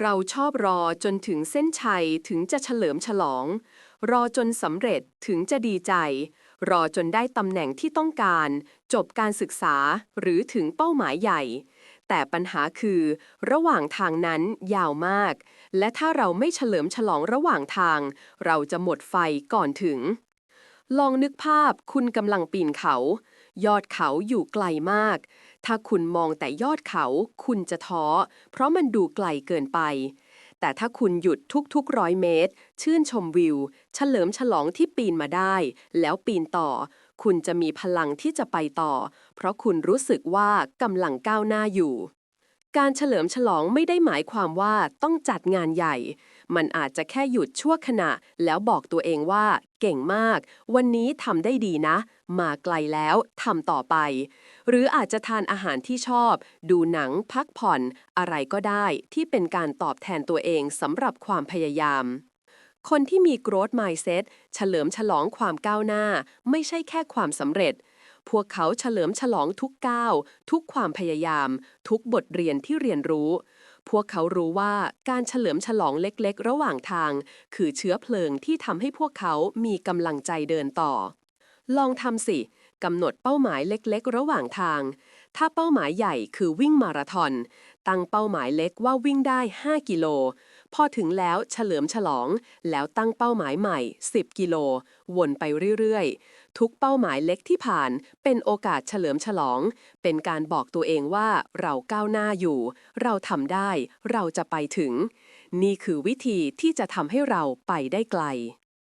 เราชอบรอจนถึงเส้นชัยถึงจะเฉลิมฉลอง รอจนสำเร็จถึงจะดีใจ รอจนได้ตำแหน่งที่ต้องการ จบการศึกษาหรือถึงเป้าหมายใหญ่ แต่ปัญหาคือ ระหว่างทางนั้นยาวมาก และถ้าเราไม่เฉลิมฉลองระหว่างทาง เราจะหมดไฟก่อนถึง ลองนึกภาพคุณกำลังปีนเขา ยอดเขาอยู่ไกลมาก ถ้าคุณมองแต่ยอดเขา คุณจะท้อ เพราะมันดูไกลเกินไป แต่ถ้าคุณหยุดทุกๆร้อยเมตร ชื่นชมวิว เฉลิมฉลองที่ปีนมาได้ แล้วปีนต่อ คุณจะมีพลังที่จะไปต่อ เพราะคุณรู้สึกว่ากำลังก้าวหน้าอยู่ การเฉลิมฉลองไม่ได้หมายความว่าต้องจัดงานใหญ่ มันอาจจะแค่หยุดชั่วขณะ แล้วบอกตัวเองว่า เก่งมาก วันนี้ทำได้ดีนะ มาไกลแล้วทำต่อไป หรืออาจจะทานอาหารที่ชอบ ดูหนังพักผ่อน อะไรก็ได้ที่เป็นการตอบแทนตัวเองสำหรับความพยายามคนที่มี growth mindset เฉลิมฉลองความก้าวหน้า ไม่ใช่แค่ความสำเร็จ พวกเขาเฉลิมฉลองทุกก้าว ทุกความพยายาม ทุกบทเรียนที่เรียนรู้ พวกเขารู้ว่าการเฉลิมฉลองเล็กๆ ระหว่างทาง คือเชื้อเพลิงที่ทำให้พวกเขามีกำลังใจเดินต่อ ลองทำสิกำหนดเป้าหมายเล็กๆ ระหว่างทาง ถ้าเป้าหมายใหญ่คือวิ่งมาราธอน ตั้งเป้าหมายเล็กว่าวิ่งได้ 5 กิโล พอถึงแล้วเฉลิมฉลอง แล้วตั้งเป้าหมายใหม่ 10 กิโล วนไปเรื่อยๆ ทุกเป้าหมายเล็กที่ผ่าน เป็นโอกาสเฉลิมฉลอง เป็นการบอกตัวเองว่าเราก้าวหน้าอยู่ เราทำได้ เราจะไปถึง นี่คือวิธีที่จะทำให้เราไปได้ไกล